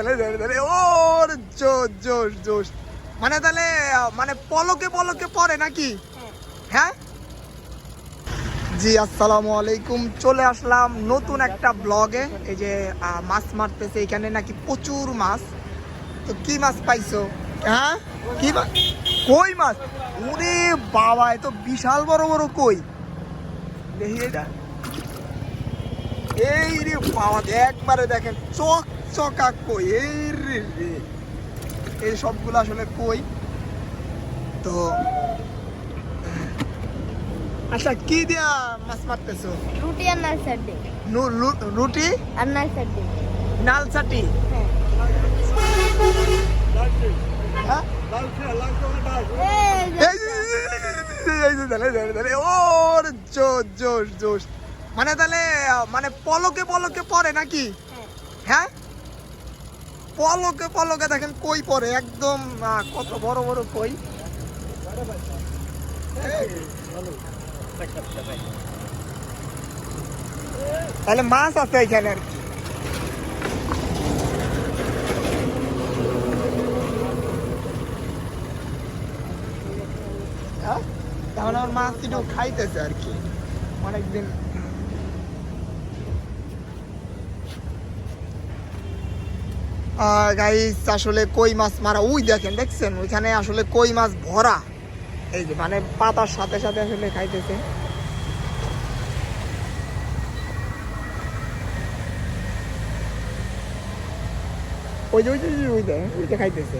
তাহলে তাহলে ওর জোশ জোশ জোশ। মানে তাহলে মানে পলকে পলকে পড়ে নাকি? হ্যাঁ? জি, আসসালামু আলাইকুম। চলে আসলাম নতুন একটা ব্লগে। এই যে মাছ মারতেছে এখানে নাকি প্রচুর মাছ। তো কি মাছ পাইছো? হ্যাঁ? কি কই মাছ? ওরে বাবা, এ তো বিশাল বড় বড় কই? দেখি এটা। এই রে বাবা, একবারে দেখেন, চক চকা কই? এই সবগুলো আসলে কই? তো আচ্ছা কি দিয়া মাছ মারতেছো? রুটি আর নাল লু- রুটি? আর নাল সাড্ডে নাল চাটি হ্যাঁ। হ্যাঁ? মানে তাহলে মানে পলকে পলকে পরে নাকি? হ্যাঁ। পলকে পলকে দেখেন কই পরে একদম কত বড় বড় কই। তাহলে মাছ আছে এখানে আর কি। হ্যাঁ? তাহলে আমার মাছ খাইতেছে আর কি। অনেকদিন গাইস আসলে কই মাছ মারা? ওই দেখেন, দেখছেন? ওইখানে আসলে কই মাছ ভরা। এই যে মানে পাতার সাথে সাথে আসলে খাইতেছে। ওই যে ওই যে ওই যে, ওই খাইতেছে।